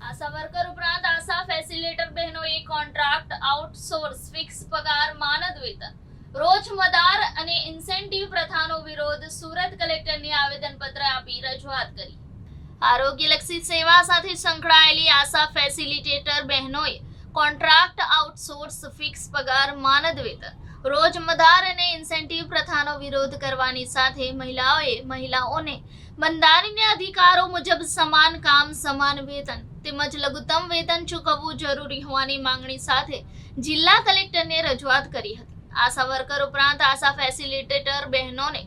આશા worker ઉપરાંત આશા facilitator બહેનોએ contract outsource fix પગાર માનદ વેતન રોજ મદાર અને ઇન્સેન્ટિવ પ્રથાનો વિરોધ સુરત કલેક્ટરને આવેદનપત્ર આપી રજૂઆત કરી. આરોગ્યલક્ષી સેવા સાથે સંકળાયેલી આશા ફેસિલિટેટર બહેનોએ કોન્ટ્રાક્ટ આઉટસોર્સ ફિક્સ પગાર માનદ વેતન રોજ મદાર અને ઇન્સેન્ટિવ પ્રથાનો વિરોધ કરવાની સાથે મહિલાઓએ, મહિલાઓને બંધારણીય અધિકારો મુજબ સમાન કામ, સમાન વેતન તેમજ લઘુત્તમ વેતન ચૂકવવું જરૂરી હોવાની માંગણી સાથે જિલ્લા કલેક્ટરને રજૂઆત કરી હતી. આશા વર્કર ઉપરાંત આશા ફેસિલિટેટર બહેનોને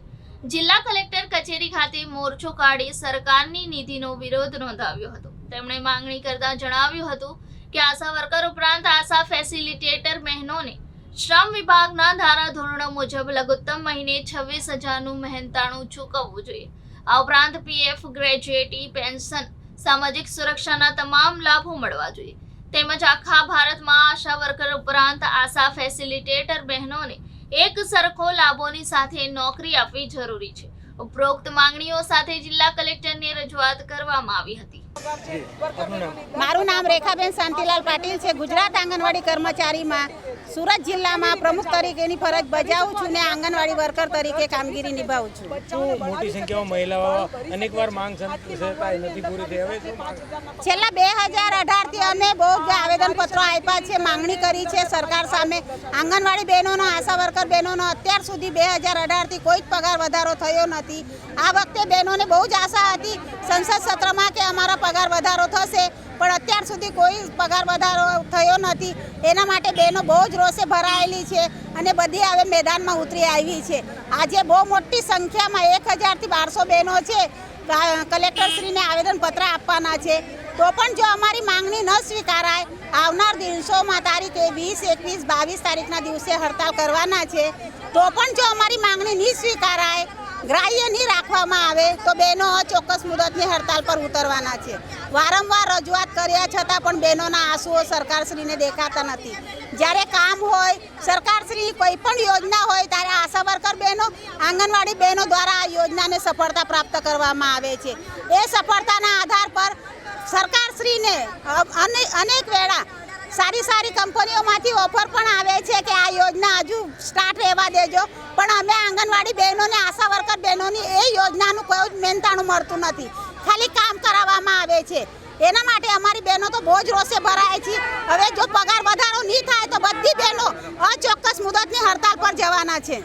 જિલ્લા કલેક્ટર કચેરી ખાતે મોરચો કાઢી સરકારની નીતિનો વિરોધ નોંધાવ્યો હતો. તેમણે માંગણી કરતા જણાવ્યું હતું કે આશા વર્કર ઉપરાંત આશા ફેસિલિટેટર બહેનોને શ્રમ વિભાગના ધારાધોરણો મુજબ લઘુત્તમ મહિને છવ્વીસ હજારનું મહેનતાણું ચૂકવવું જોઈએ. આ ઉપરાંત પીએફ, ગ્રેજ્યુએટી, પેન્શન સામાજિક સુરક્ષાના તમામ લાભો મળવા જોઈએ. તેમજ આખા ભારતમાં આશા વર્કર ઉપરાંત આશા ફેસિલિટેટર બહેનોને એક સરખો લાભોની સાથે નોકરી આપવી જરૂરી છે. ઉપરોક્ત માંગણીઓ સાથે જિલ્લા કલેક્ટરને રજૂઆત કરવામાં આવી હતી. મારું નામ રેખાબેન શાંતિલાલ પાટીલ છે. ગુજરાત આંગણવાડી કર્મચારીમાં સુરત જિલ્લામાં પ્રમુખ તરીકેની ફરજ બજાવું છું ને આંગણવાડી વર્કર તરીકે કામગીરી નિભાવું છું. શું મોટી સંખ્યામાં મહિલાઓ અનેકવાર માંગ નથી પૂરી થઈ હવે છેલ્લા બે હજાર અઢારથી અમે બહુ જ આવેદનપત્રો આપ્યા છે માંગણી કરી છે સરકાર સામે. આંગણવાડી બહેનોનો આશા વર્કર બહેનોનો અત્યાર સુધી બે હજાર અઢારથી કોઈ જ પગાર વધારો થયો નથી. આ વખતે બહેનોને બહુ જ આશા હતી સંસદ સત્રમાં કે અમારો પગાર વધારો સુધી કોઈ પગાર વધારો થયો નથી. એના માટે બહેનો બહુ જ રોષે ભરાયેલી છે અને બધી હવે મેદાનમાં ઉતરી આવી છે. આજે બહુ મોટી સંખ્યામાં એક હજારથી બારસો બહેનો છે. કલેક્ટરશ્રીને આવેદનપત્ર આપવાના છે. તો પણ જો અમારી માંગણી ન સ્વીકારાય, આવનાર દિવસોમાં તારીખે વીસ, એકવીસ, બાવીસ તારીખના દિવસે હડતાલ કરવાના છે. તો પણ જો અમારી માંગણી નહીં સ્વીકારાય ગ્રાહ્ય નહીં રાખવામાં આવે તો બહેનો ચોક્કસ મુદતની હડતાલ પર ઉતરવાના છે. વારંવાર રજૂઆત કર્યા છતાં પણ બહેનોના આંસુઓ સરકારશ્રીને દેખાતા નથી. જ્યારે કામ હોય, સરકારશ્રી કોઈ પણ યોજના હોય ત્યારે આશા વર્કર બહેનો, આંગણવાડી બહેનો દ્વારા આ યોજનાને સફળતા પ્રાપ્ત કરવામાં આવે છે. એ સફળતાના આધાર પર સરકારશ્રીને અનેક વેળા સારી સારી કંપનીઓમાંથી ઓફર પણ આવે છે કે આ યોજના હજુ સ્ટાર્ટ રહેવા દેજો. પણ અમે આંગણવાડી બહેનોને, આશા વર્કર બહેનોની એ યોજનાનું કોઈ જ મહેનતાણું મળતું નથી. ખાલી કામ કરાવવામાં આવે છે. એના માટે અમારી બહેનો તો બહુ જ રોષે ભરાય છે. હવે જો પગાર વધારો નહીં થાય તો બધી બહેનો અચોક્કસ મુદતની હડતાલ પર જવાના છે.